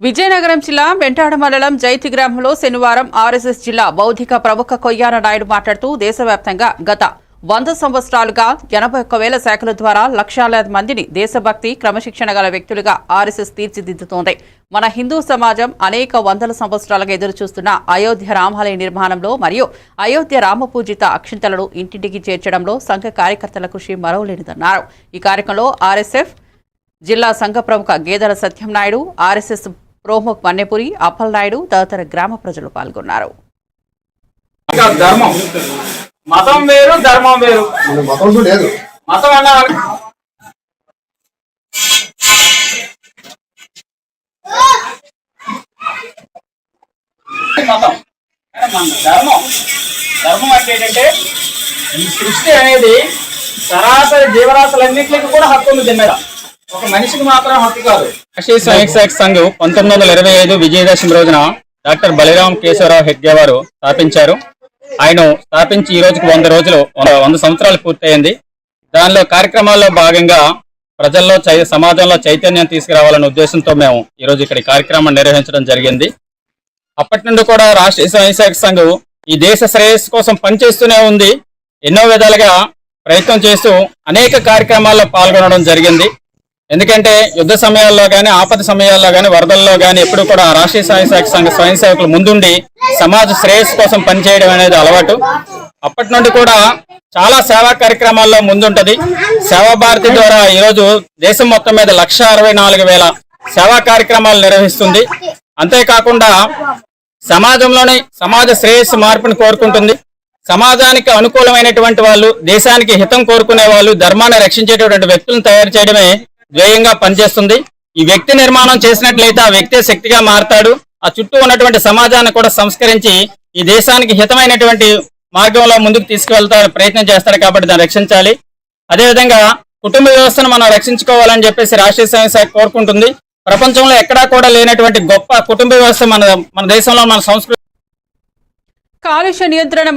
విజయనగరం జిల్లా వెంటాడ మండలం జైతి గ్రామంలో శనివారం ఆర్ఎస్ఎస్ జిల్లా బౌద్ధిక ప్రముఖ కొయ్యాన నాయుడు మాట్లాడుతూ దేశవ్యాప్తంగా గత వంద సంవత్సరాలుగా ఎనభై ఒక్క వేల శాఖల ద్వారా లక్షలాది మందిని దేశభక్తి క్రమశిక్షణ గల వ్యక్తులుగా ఆర్ఎస్ఎస్ తీర్చిదిద్దుతోంది. మన హిందూ సమాజం అనేక వందల సంవత్సరాలుగా ఎదురుచూస్తున్న అయోధ్య రామాలయ నిర్మాణంలో మరియు అయోధ్య రామపూజిత అక్షింతలను ఇంటింటికి చేర్చడంలో సంఘ కార్యకర్తల కృషి మరవలేనిదన్నారు. ఈ కార్యక్రమంలో ఆర్ఎస్ఎఫ్ జిల్లా సంఘ ప్రముఖ గేదెల సత్యం నాయుడు ఆర్ఎస్ఎస్ ప్రోమోక్ మన్నెపురి అప్పల్ నాయుడు తదితర గ్రామ ప్రజలు పాల్గొన్నారు. ధర్మం. మతం వేరు ధర్మం వేరు. మతం అన్న మతం కానీ మన ధర్మం. ధర్మం అంటే ఏంటంటే ఈ సృష్టి అనేది సరాసరి జీవరాశులన్నింటికి కూడా హక్కు ఉంది దీని మీద. ఒక మనిషికి మాత్రం హక్కు కాదు. రాష్ట్రీయ స్వయంసేవక్ సంఘ్ పంతొమ్మిది వందల ఇరవై ఐదు విజయదశమి రోజున డాక్టర్ బలిరామ్ కేశవరావు హెగ్డే వారు స్థాపించారు. ఆయన స్థాపించి ఈ రోజుకు వంద రోజులు వంద- సంవత్సరాలు పూర్తయింది. దానిలో కార్యక్రమాల్లో భాగంగా ప్రజల్లో చై సమాజంలో చైతన్యం తీసుకురావాలనే ఉద్దేశంతో మేము ఈరోజు ఇక్కడ కార్యక్రమం నిర్వహించడం జరిగింది. అప్పటి నుండి కూడా రాష్ట్రీయ స్వయంసేవక సంఘం ఈ దేశ శ్రేయస్సు కోసం పనిచేస్తూనే ఉంది. ఎన్నో విధాలుగా ప్రయత్నం చేస్తూ అనేక కార్యక్రమాల్లో పాల్గొనడం జరిగింది. ఎందుకంటే యుద్ధ సమయాల్లో కానీ ఆపద సమయాల్లో కానీ వరదల్లో కానీ ఎప్పుడు కూడా రాష్ట్రీయ స్వయం సేవక సంఘ స్వయం సేవకులు ముందుండి సమాజ శ్రేయస్సు కోసం పనిచేయడం అనేది అలవాటు. అప్పటి నుండి కూడా చాలా సేవా కార్యక్రమాల్లో ముందుంటది. సేవా భారతి ద్వారా ఈరోజు దేశం మొత్తం మీద లక్ష అరవై నాలుగు వేల సేవా కార్యక్రమాలు నిర్వహిస్తుంది. అంతేకాకుండా సమాజంలోని సమాజ శ్రేయస్సు మార్పును కోరుకుంటుంది. సమాజానికి అనుకూలమైనటువంటి వాళ్ళు దేశానికి హితం కోరుకునే వాళ్ళు ధర్మాన్ని రక్షించేటటువంటి వ్యక్తులను తయారు చేయడమే ధ్యేయంగా పనిచేస్తుంది. ఈ వ్యక్తి నిర్మాణం చేసినట్లయితే ఆ వ్యక్తే శక్తిగా మారతాడు. ఆ చుట్టూ ఉన్నటువంటి సమాజాన్ని కూడా సంస్కరించి ఈ దేశానికి హితమైనటువంటి మార్గంలో ముందుకు తీసుకువెళ్తా ప్రయత్నం చేస్తాడు కాబట్టి దాన్ని రక్షించాలి. అదేవిధంగా కుటుంబ వ్యవస్థను మనం రక్షించుకోవాలని చెప్పేసి రాష్ట్రీయ స్వయం శాఖ కోరుకుంటుంది. ప్రపంచంలో ఎక్కడా కూడా లేనటువంటి గొప్ప కుటుంబ వ్యవస్థ మన మన దేశంలో మన సంస్కృతి కాలుష్య నియంత్రణ